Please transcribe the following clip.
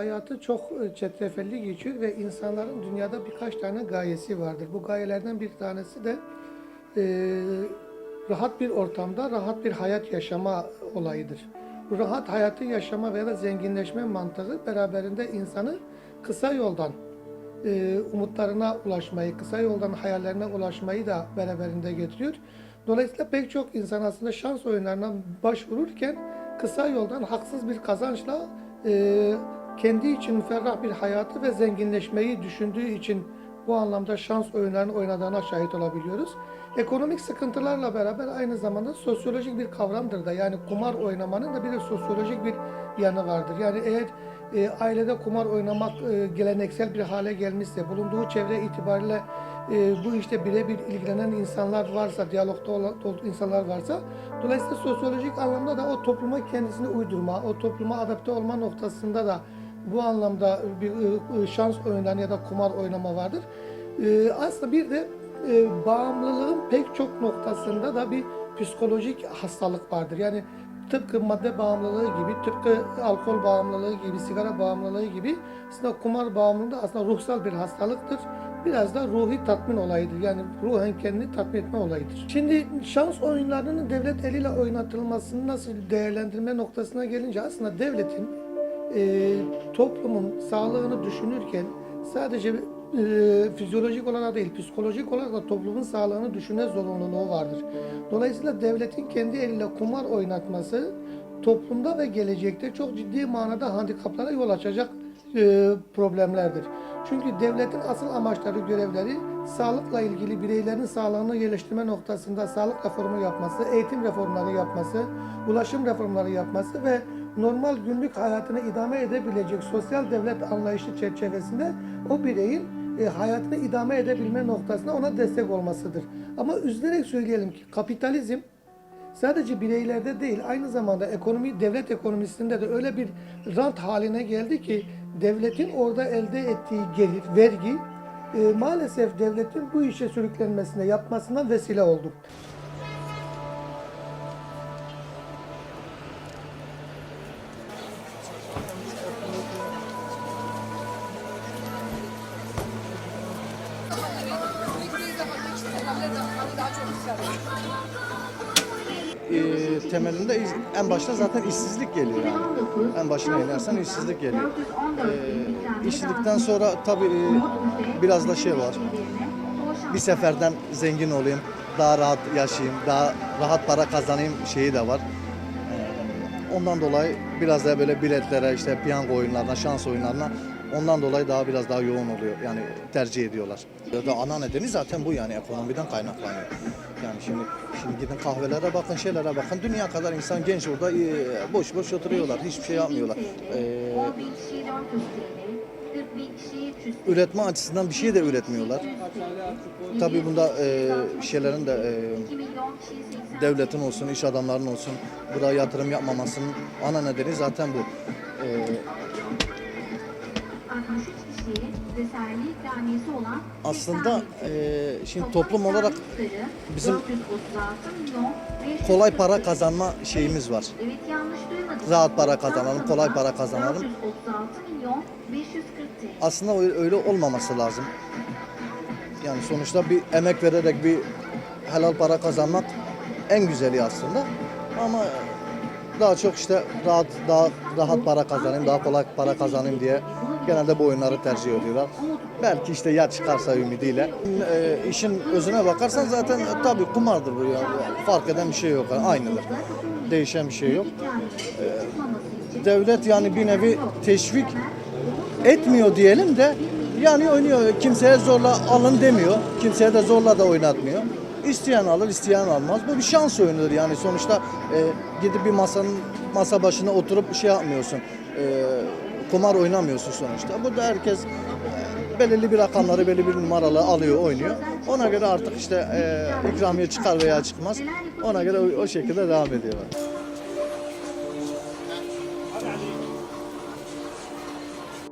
Hayatı çok e, çetrefelli geçiyor ve insanların dünyada birkaç tane gayesi vardır. Bu gayelerden bir tanesi de e, rahat bir ortamda rahat bir hayat yaşama olayıdır. Bu rahat hayatı yaşama veya da zenginleşme mantığı beraberinde insanı kısa yoldan e, umutlarına ulaşmayı, kısa yoldan hayallerine ulaşmayı da beraberinde getiriyor. Dolayısıyla pek çok insan aslında şans oyunlarına başvururken kısa yoldan haksız bir kazançla e, kendi için müferrah bir hayatı ve zenginleşmeyi düşündüğü için bu anlamda şans oyunlarını oynadığına şahit olabiliyoruz. Ekonomik sıkıntılarla beraber aynı zamanda sosyolojik bir kavramdır da yani kumar oynamanın da bir de sosyolojik bir yanı vardır. Yani eğer e, ailede kumar oynamak e, geleneksel bir hale gelmişse, bulunduğu çevre itibariyle e, bu işte birebir ilgilenen insanlar varsa, diyalogda olan ol- insanlar varsa, dolayısıyla sosyolojik anlamda da o topluma kendisini uydurma, o topluma adapte olma noktasında da bu anlamda bir e, e, şans oyunları ya da kumar oynama vardır. E, aslında bir de e, bağımlılığın pek çok noktasında da bir psikolojik hastalık vardır. Yani tıpkı madde bağımlılığı gibi, tıpkı alkol bağımlılığı gibi, sigara bağımlılığı gibi aslında kumar bağımlılığı da aslında ruhsal bir hastalıktır. Biraz da ruhi tatmin olayıdır. Yani ruhen kendini tatmin etme olayıdır. Şimdi şans oyunlarının devlet eliyle oynatılmasını nasıl değerlendirme noktasına gelince aslında devletin e, toplumun sağlığını düşünürken sadece e, fizyolojik olarak değil, psikolojik olarak da toplumun sağlığını düşünme zorunluluğu vardır. Dolayısıyla devletin kendi eliyle kumar oynatması toplumda ve gelecekte çok ciddi manada handikaplara yol açacak e, problemlerdir. Çünkü devletin asıl amaçları, görevleri sağlıkla ilgili bireylerin sağlığını geliştirme noktasında sağlık reformu yapması, eğitim reformları yapması, ulaşım reformları yapması ve normal günlük hayatını idame edebilecek sosyal devlet anlayışı çerçevesinde o bireyin e, hayatını idame edebilme noktasında ona destek olmasıdır. Ama üzülerek söyleyelim ki kapitalizm sadece bireylerde değil aynı zamanda ekonomi devlet ekonomisinde de öyle bir rant haline geldi ki devletin orada elde ettiği gelir, vergi e, maalesef devletin bu işe sürüklenmesine, yapmasına vesile oldu. E, temelinde en başta zaten işsizlik geliyor yani. En başına inersen işsizlik geliyor. E, işsizlikten sonra tabii e, biraz da şey var. Bir seferden zengin olayım, daha rahat yaşayayım, daha rahat para kazanayım şeyi de var. E, ondan dolayı biraz da böyle biletlere, işte piyango oyunlarına, şans oyunlarına ondan dolayı daha biraz daha yoğun oluyor. Yani tercih ediyorlar. Ya da ana nedeni zaten bu yani ekonomiden kaynaklanıyor. Yani şimdi şimdi gidin kahvelere bakın, şeylere bakın. Dünya kadar insan genç orada e, boş boş oturuyorlar. Hiçbir şey yapmıyorlar. E, üretme açısından bir şey de üretmiyorlar. Tabii bunda e, şeylerin de e, devletin olsun, iş adamlarının olsun buraya yatırım yapmamasının ana nedeni zaten bu. E, aslında e, şimdi toplum olarak bizim 436 milyon 500 kolay para kazanma şeyimiz var. Rahat para kazanalım, kolay para kazanalım. 436 milyon 540 TL. Aslında öyle olmaması lazım. Yani sonuçta bir emek vererek bir helal para kazanmak en güzeli aslında. Ama daha çok işte rahat daha rahat para kazanayım, daha kolay para kazanayım diye genelde bu oyunları tercih ediyorlar. Belki işte ya çıkarsa ümidiyle. E, işin özüne bakarsan zaten e, tabii kumardır bu ya. Fark eden bir şey yok. Aynıdır. Değişen bir şey yok. E, devlet yani bir nevi teşvik etmiyor diyelim de yani oynuyor. Kimseye zorla alın demiyor. Kimseye de zorla da oynatmıyor. İsteyen alır, isteyen almaz. Bu bir şans oyunudur yani sonuçta e, gidip bir masanın masa başına oturup şey yapmıyorsun. E, kumar oynamıyorsun sonuçta. Burada herkes e, belirli bir rakamları, belirli bir numaralı alıyor, oynuyor. Ona göre artık işte e, ikramiye çıkar veya çıkmaz. Ona göre o, o şekilde devam ediyorlar.